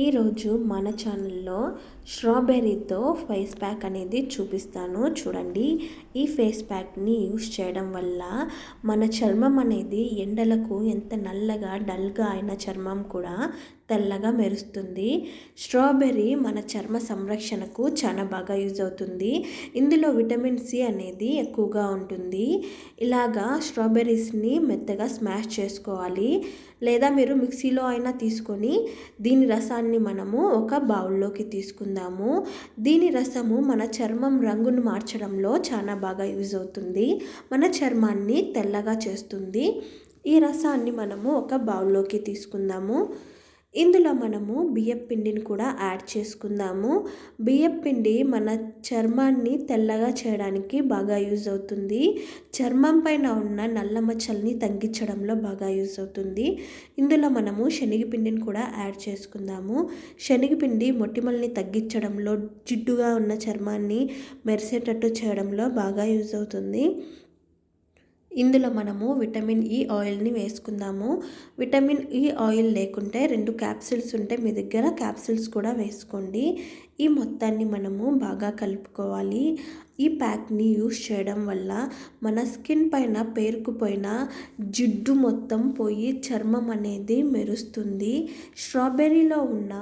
ఈరోజు మన ఛానల్లో స్ట్రాబెర్రీతో ఫేస్ ప్యాక్ అనేది చూపిస్తాను. చూడండి ఈ ఫేస్ ప్యాక్ని యూస్ చేయడం వల్ల మన చర్మం అనేది ఎండలకు ఎంత నల్లగా డల్గా అయిన చర్మం కూడా తెల్లగా మెరుస్తుంది. స్ట్రాబెర్రీ మన చర్మ సంరక్షణకు చాలా బాగా యూజ్ అవుతుంది. ఇందులో విటమిన్ సి అనేది ఎక్కువగా ఉంటుంది. ఇలాగా స్ట్రాబెర్రీస్ని మెత్తగా స్మాష్ చేసుకోవాలి. లేదా మీరు మిక్సీలో అయినా తీసుకొని దీని రసాన్ని మనము ఒక బౌల్లోకి తీసుకుందాము. దీని రసము మన చర్మం రంగును మార్చడంలో చాలా బాగా యూజ్ అవుతుంది. మన చర్మాన్ని తెల్లగా చేస్తుంది. ఈ రసాన్ని మనము ఒక బౌల్లోకి తీసుకుందాము. ఇందులో మనము బియ్యం పిండిని కూడా యాడ్ చేసుకుందాము. బియ్యం పిండి మన చర్మాన్ని తెల్లగా చేయడానికి బాగా యూజ్ అవుతుంది. చర్మం పైన ఉన్న నల్ల మచ్చల్ని తగ్గించడంలో బాగా యూజ్ అవుతుంది. ఇందులో మనము శనగపిండిని కూడా యాడ్ చేసుకుందాము. శనగపిండి మొటిమల్ని తగ్గించడంలో జిడ్డుగా ఉన్న చర్మాన్ని మెరిసేటట్టు చేయడంలో బాగా యూజ్ అవుతుంది. ఇందులో మనము విటమిన్ e ఈ ఆయిల్ని వేసుకుందాము. విటమిన్ e ఈ ఆయిల్ లేకుంటే రెండు క్యాప్సిల్స్ ఉంటే మీ దగ్గర క్యాప్సిల్స్ కూడా వేసుకోండి. ఈ మొత్తాన్ని మనము బాగా కలుపుకోవాలి. ఈ ప్యాక్ని యూస్ చేయడం వల్ల మన స్కిన్ పైన పేరుకుపోయిన జిడ్డు మొత్తం పోయి చర్మం అనేది మెరుస్తుంది. స్ట్రాబెర్రీలో ఉన్న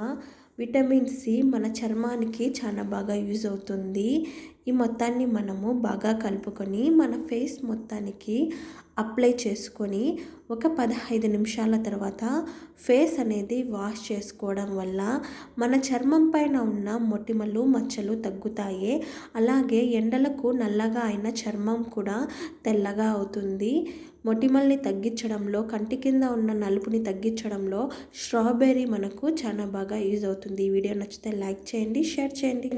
విటమిన్ సి మన చర్మానికి చాలా బాగా యూజ్ అవుతుంది. ఈ మొత్తాన్ని మనము బాగా కలుపుకొని మన ఫేస్ మొత్తానికి అప్లై చేసుకొని ఒక పదహైదు నిమిషాల తర్వాత ఫేస్ అనేది వాష్ చేసుకోవడం వల్ల మన చర్మం పైన ఉన్న మొటిమలు మచ్చలు తగ్గుతాయి. అలాగే ఎండలకు నల్లగా అయిన చర్మం కూడా తెల్లగా అవుతుంది. మొటిమల్ని తగ్గించడంలో కంటి కింద ఉన్న నలుపుని తగ్గించడంలో స్ట్రాబెర్రీ మనకు చాలా బాగా యూజ్ అవుతుంది. ఈ వీడియో నచ్చితే లైక్ చేయండి షేర్ చేయండి.